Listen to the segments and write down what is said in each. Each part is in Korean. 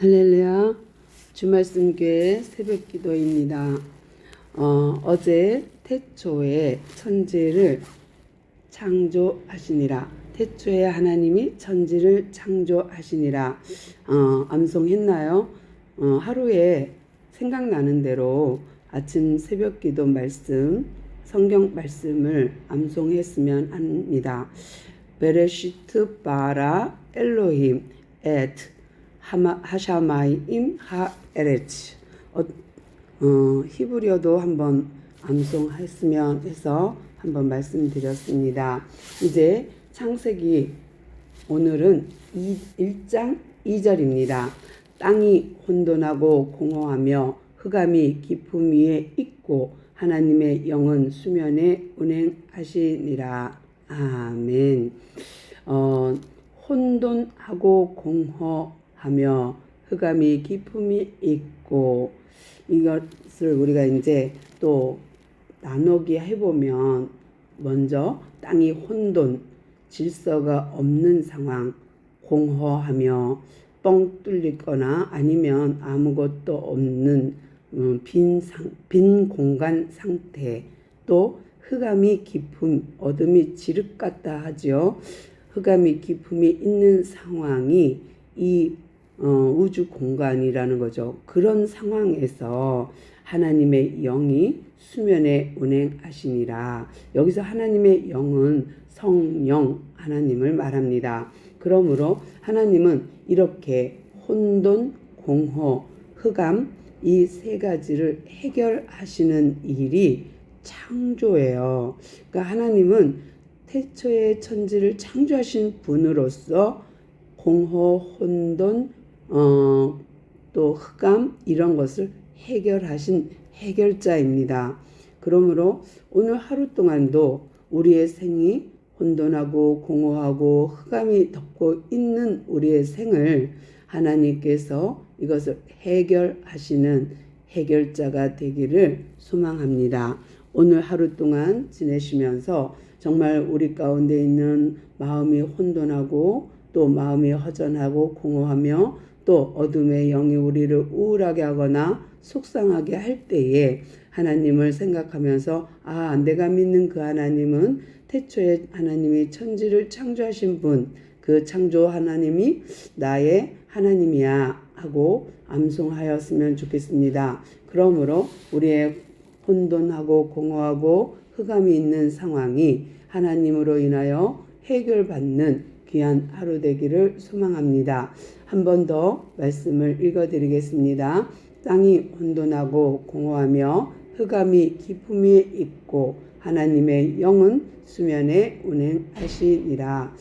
할렐루야 주말씀 교회 새벽 기도입니다. 어, 어제 태초에 천지를 창조하시니라 태초에 하나님이 천지를 창조하시니라 어, 암송했나요? 어, 하루에 생각나는 대로 아침 새벽 기도 말씀 성경 말씀을 암송했으면 합니다. 베레시트 바라 엘로힘 엣 하마, 하샤마임 하에레츠 어, 어, 히브리어도 한번 암송했으면 해서 한번 말씀드렸습니다. 이제 창세기 오늘은 2, 1장 2절입니다. 땅이 혼돈하고 공허하며 흑암이 깊음 위에 있고 하나님의 영은 수면에 운행하시니라. 아멘. 어, 혼돈하고 공허 하며 흑암이 깊음이 있고 이것을 우리가 이제 또 나누기 해보면 먼저 땅이 혼돈, 질서가 없는 상황, 공허하며 뻥 뚫리거나 아니면 아무것도 없는 음, 빈, 상, 빈 공간 상태 또 흑암이 깊음, 어둠이 지륵 같다 하죠. 흑암이 깊음이 있는 상황이 이 어, 우주 공간이라는 거죠. 그런 상황에서 하나님의 영이 수면에 운행하시니라. 여기서 하나님의 영은 성령 하나님을 말합니다. 그러므로 하나님은 이렇게 혼돈, 공허, 흑암 이 세 가지를 해결하시는 일이 창조예요. 그러니까 하나님은 태초의 천지를 창조하신 분으로서 공허, 혼돈, 어, 또 흑암 이런 것을 해결하신 해결자입니다. 그러므로 오늘 하루 동안도 우리의 생이 혼돈하고 공허하고 흑암이 덮고 있는 우리의 생을 하나님께서 이것을 해결하시는 해결자가 되기를 소망합니다. 오늘 하루 동안 지내시면서 정말 우리 가운데 있는 마음이 혼돈하고 또 마음이 허전하고 공허하며 또 어둠의 영이 우리를 우울하게 하거나 속상하게 할 때에 하나님을 생각하면서 아 내가 믿는 그 하나님은 태초에 하나님이 천지를 창조하신 분 그 창조 하나님이 나의 하나님이야 하고 암송하였으면 좋겠습니다. 그러므로 우리의 혼돈하고 공허하고 흑암이 있는 상황이 하나님으로 인하여 해결받는 귀한 하루 되기를 소망합니다. 한 번 더 말씀을 읽어드리겠습니다. 땅이 혼돈하고 공허하며 흑암이 깊음이 있고 하나님의 영은 수면에 운행하시니라.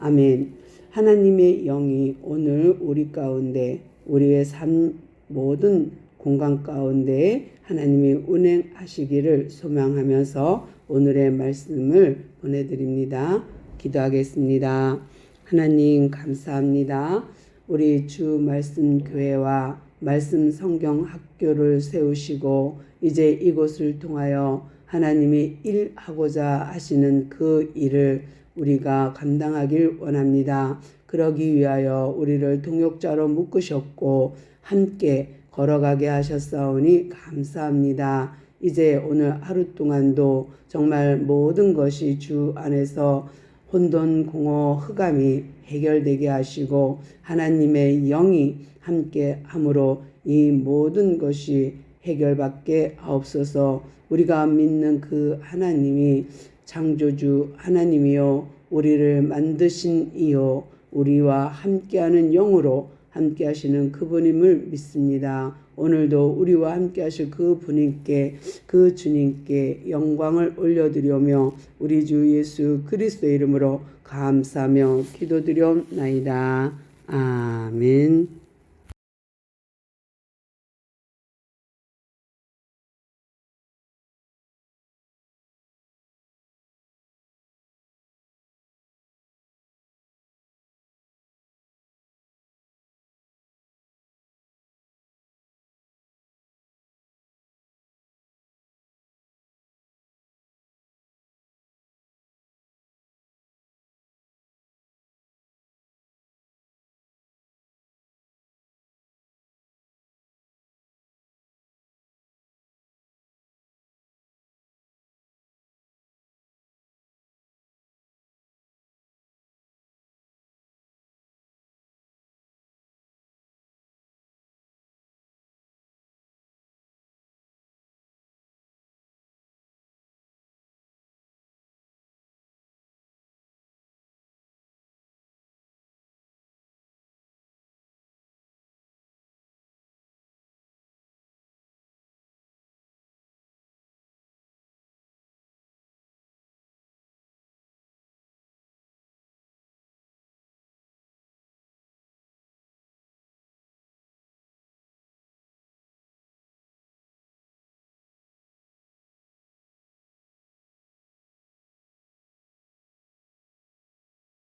아멘. 하나님의 영이 오늘 우리 가운데 우리의 삶 모든 공간 가운데 하나님이 운행하시기를 소망하면서 오늘의 말씀을 보내드립니다. 기도하겠습니다. 하나님 감사합니다. 우리 주 말씀 교회와 말씀 성경 학교를 세우시고 이제 이곳을 통하여 하나님이 일하고자 하시는 그 일을 우리가 감당하길 원합니다. 그러기 위하여 우리를 동역자로 묶으셨고 함께 걸어가게 하셨사오니 감사합니다. 이제 오늘 하루 동안도 정말 모든 것이 주 안에서 혼돈, 공허, 흑암이 해결되게 하시고 하나님의 영이 함께 함으로 이 모든 것이 해결받게 하옵소서. 우리가 믿는 그 하나님이 창조주 하나님이요 우리를 만드신 이요 우리와 함께하는 영으로 함께 하시는 그분임을 믿습니다. 오늘도 우리와 함께 하실 그 분님께 그 주님께 영광을 올려드리며 우리 주 예수 그리스도 이름으로 감사하며 기도드려옵나이다. 아멘.